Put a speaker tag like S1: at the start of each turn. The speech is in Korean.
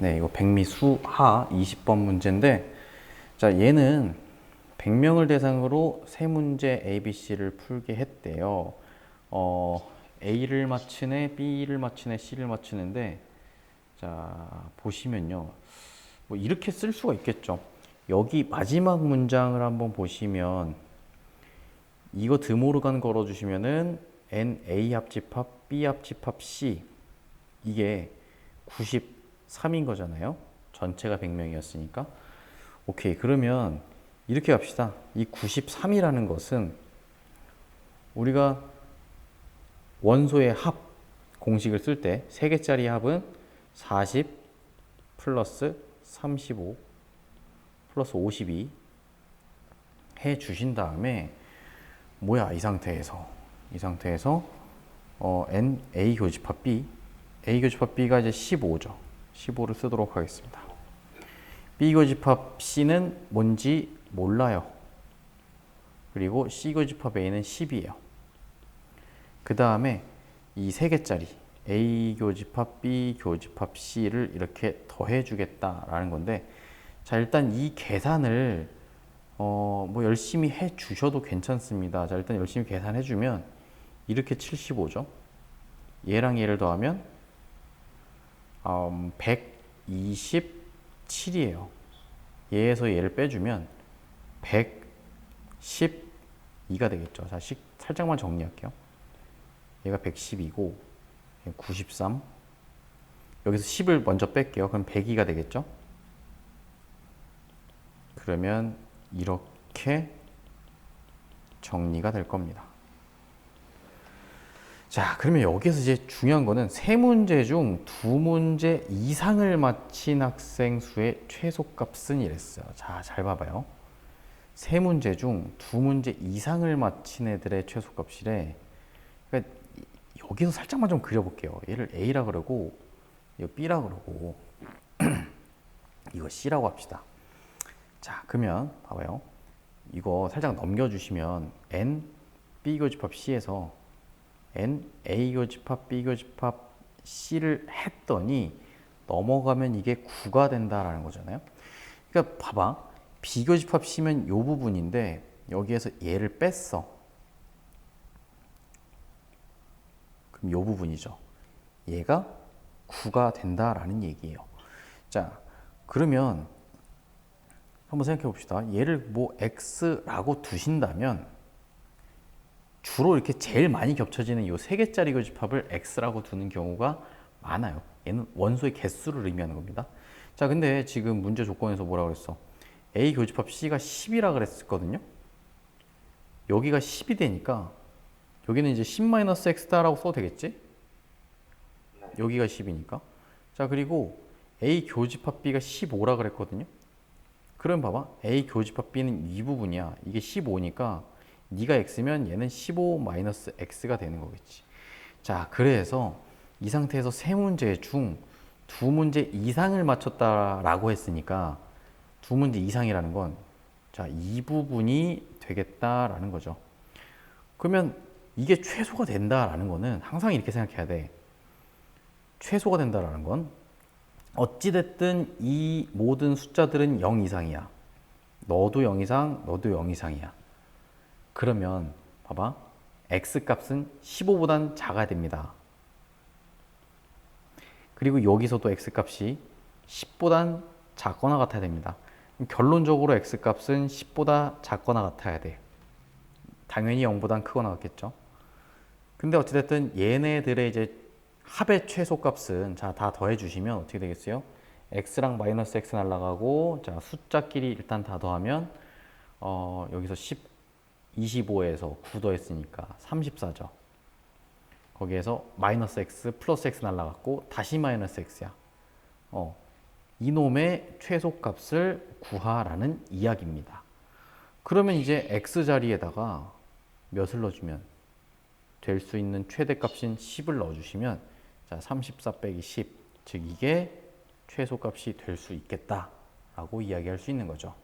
S1: 네, 이거 백미 수하 20번 문제인데 자, 얘는 100명을 대상으로 세 문제 A, B, C를 풀게 했대요. 어, A를 맞추네, B를 맞추네, C를 맞추는데 자, 보시면요. 뭐 이렇게 쓸 수가 있겠죠. 여기 마지막 문장을 한번 보시면 이거 드모르간 걸어 주시면은 N A 합집합 B 합집합 C 이게 93인 거잖아요. 전체가 100명이었으니까. 오케이. 그러면 이렇게 합시다. 이 93이라는 것은 우리가 원소의 합 공식을 쓸때세 개짜리 합은 40 플러스 35 플러스 52 해 주신 다음에 뭐야 이 상태에서 이 상태에서 어, n a 교집합 b a 교집합 b가 이제 15죠. 15를 쓰도록 하겠습니다. b 교집합 c는 뭔지 몰라요. 그리고 c 교집합 a는 10이에요. 그 다음에 이 세 개짜리 a 교집합 b 교집합 c를 이렇게 더해 주겠다라는 건데 자 일단 이 계산을 어, 뭐 열심히 해 주셔도 괜찮습니다. 자, 일단 열심히 계산해 주면 이렇게 75죠. 얘랑 얘를 더하면 음, 127이에요. 얘에서 얘를 빼주면 112가 되겠죠. 자, 식, 살짝만 정리할게요. 얘가 110이고 93. 여기서 10을 먼저 뺄게요. 그럼 102가 되겠죠. 그러면 이렇게 정리가 될 겁니다. 자, 그러면 여기서 이제 중요한 거는 세 문제 중 두 문제 이상을 맞힌 학생 수의 최소값은 이랬어요. 자, 잘 봐봐요. 세 문제 중 두 문제 이상을 맞힌 애들의 최소값이래. 그러니까 여기서 살짝만 좀 그려볼게요. 얘를 A라 그러고, 이거 B라 그러고, 이거 C라고 합시다. 자, 그러면 봐봐요. 이거 살짝 넘겨주시면 n b 교집합 c에서 n a 교집합 b 교집합 c를 했더니 넘어가면 이게 9가 된다라는 거잖아요. 그러니까 봐봐. b 교집합 c면 요 부분인데 여기에서 얘를 뺐어. 그럼 요 부분이죠. 얘가 9가 된다라는 얘기예요. 자, 그러면 한번 생각해 봅시다. 얘를 뭐 x라고 두신다면 주로 이렇게 제일 많이 겹쳐지는 이 세 개짜리 교집합을 x라고 두는 경우가 많아요. 얘는 원소의 개수를 의미하는 겁니다. 자, 근데 지금 문제 조건에서 뭐라 그랬어? a 교집합 c가 10이라 그랬었거든요. 여기가 10이 되니까 여기는 이제 10-x다라고 써도 되겠지? 여기가 10이니까. 자, 그리고 a 교집합 b가 15라 그랬거든요. 그럼 봐봐. A 교집합 B는 이 부분이야. 이게 15니까 네가 X면 얘는 15 X가 되는 거겠지. 자, 그래서 이 상태에서 세 문제 중 두 문제 이상을 맞췄다라고 했으니까 두 문제 이상이라는 건 자, 이 부분이 되겠다라는 거죠. 그러면 이게 최소가 된다라는 거는 항상 이렇게 생각해야 돼. 최소가 된다라는 건 어찌됐든 이 모든 숫자들은 0 이상이야. 너도 0 이상, 너도 0 이상이야. 그러면 봐봐. x 값은 15보단 작아야 됩니다. 그리고 여기서도 x 값이 10보단 작거나 같아야 됩니다. 결론적으로 x 값은 10보다 작거나 같아야 돼. 당연히 0보단 크거나 같겠죠. 근데 어찌됐든 얘네들의 이제 합의 최소값은 자 다 더해 주시면 어떻게 되겠어요? x랑 마이너스 x 날라가고 자 숫자끼리 일단 다 더하면 어 여기서 10 25에서 9 더했으니까 34죠. 거기에서 마이너스 x 플러스 x 날라갔고 다시 마이너스 x야. 어 이놈의 최소값을 구하라는 이야기입니다. 그러면 이제 x 자리에다가 몇을 넣어주면 될 수 있는 최대값인 10을 넣어주시면 자, 34 빼기 10. 즉 이게 최소값이 될 수 있겠다라고 이야기할 수 있는 거죠.